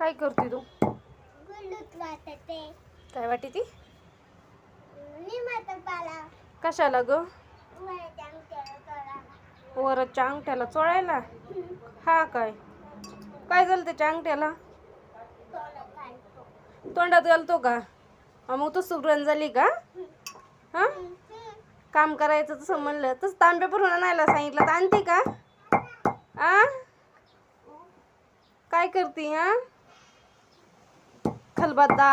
काय करते तू? काय वाटी ती? कशाला ग? वर वरच्या अंगठ्याला चोळायला? हा काय? काय झालं त्याच्या अंगठ्याला? तोंडात घालतो का? मग तू सुगरण झाली का? हा? काम करायचं तसं म्हणलं. तसं तांबे भरून आणायला सांगितलं तर आणते का? आ? काय करते हा खलबत्ता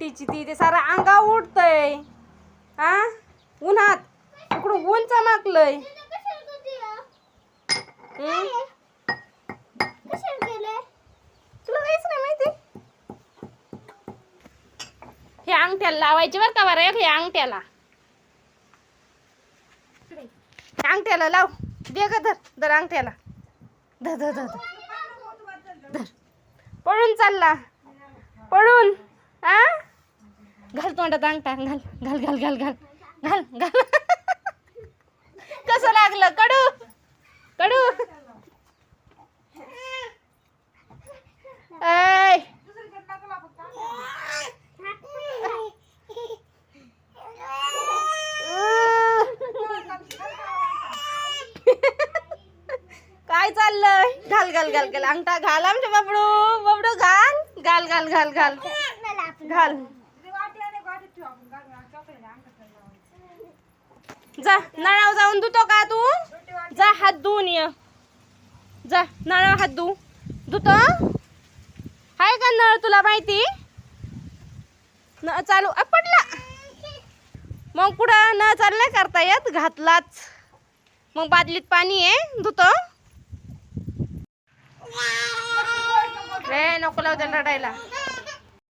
तिची ती ते सारा अंगा उडतय. हा उन्हात. इकडून ऊन चमाकलंय. तुला काहीच नाही माहिती? हे अंगठ्याला लावायचे बरं का बरं हे अंगठ्याला. अंगठ्याला लाव. दे ग धर. धर अंगठ्याला. धर धर धर. धर. पळून चालला. पडून आ? घाल तोंडात अंगठा घाल घाल घाल घाल घाल घाल घाल. कसं लागलं? कडू कडू. ऐ. काय चाललंय? घाल घाल घाल घाल. अंगठा घाल आमच्या बापडू. बाबडू घाल घाल घाल. घाल. जा नळावर जाऊन धुतो का तू? जा हात धुवून ये. जा नळावर हात धु. धुतो? हाय का नळ तुला माहिती? नळ चालू. पडला. मग पुढं नळ चालू नाही करता येत? घातलाच. मग बादलीत पाणी आहे धुतो. नको लावू त्याला रडायला